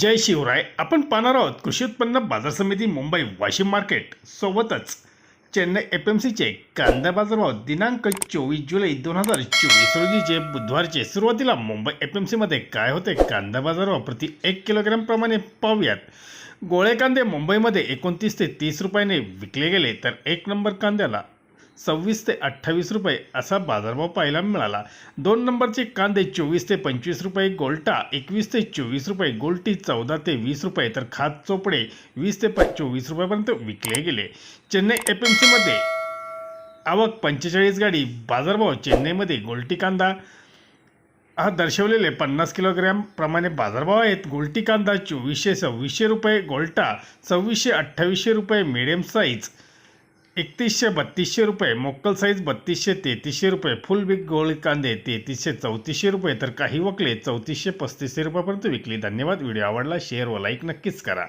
जय शिवराय. आपण पाहणार आहोत कृषी उत्पन्न बाजार समिती मुंबई वाशिम मार्केट. सोबतच चेन्नई एफ एम सीचे कांदा बाजारभाव दिनांक चोवीस जुलै दोन हजार चोवीस रोजीचे बुधवारचे सुरुवातीला मुंबई एफ एम सीमध्ये काय होते कांदा बाजारभाव प्रति एक किलोग्रॅमप्रमाणे पाहूयात. गोळे कांदे मुंबईमध्ये एकोणतीस ते तीस रुपयाने विकले गेले तर एक नंबर कांद्याला सव्वीस ते अठ्ठावीस रुपये असा बाजारभाव पाहायला मिळाला. दोन नंबरचे कांदे चोवीस ते पंचवीस रुपये गोल्टा एकवीस ते चोवीस रुपये गोल्टी चौदा ते वीस रुपये तर खात चोपडे वीस ते प चोवीस रुपयापर्यंत विकले गेले. चेन्नई एफ एम सीमध्ये आवक पंचेचाळीस गाडी बाजारभाव चेन्नईमध्ये गोल्टी कांदा. हा दर्शवलेले पन्नास किलोग्रॅम प्रमाणे बाजारभाव आहेत. गोल्टी कांदा चोवीसशे सव्वीसशे रुपये गोल्टा सव्वीसशे अठ्ठावीसशे रुपये मिडियम साईज एकतीसशे बत्तीसशे रुपये मोक्कल साईज बत्तीसशे तेहतीसशे रुपये फुल बिग गोळी कांदे तेहतीसशे चौतीसशे रुपये तर काही वकले चौतीसशे पस्तीसशे रुपयापर्यंत विकली. धन्यवाद. व्हिडिओ आवडला शेअर व लाईक नक्कीच करा.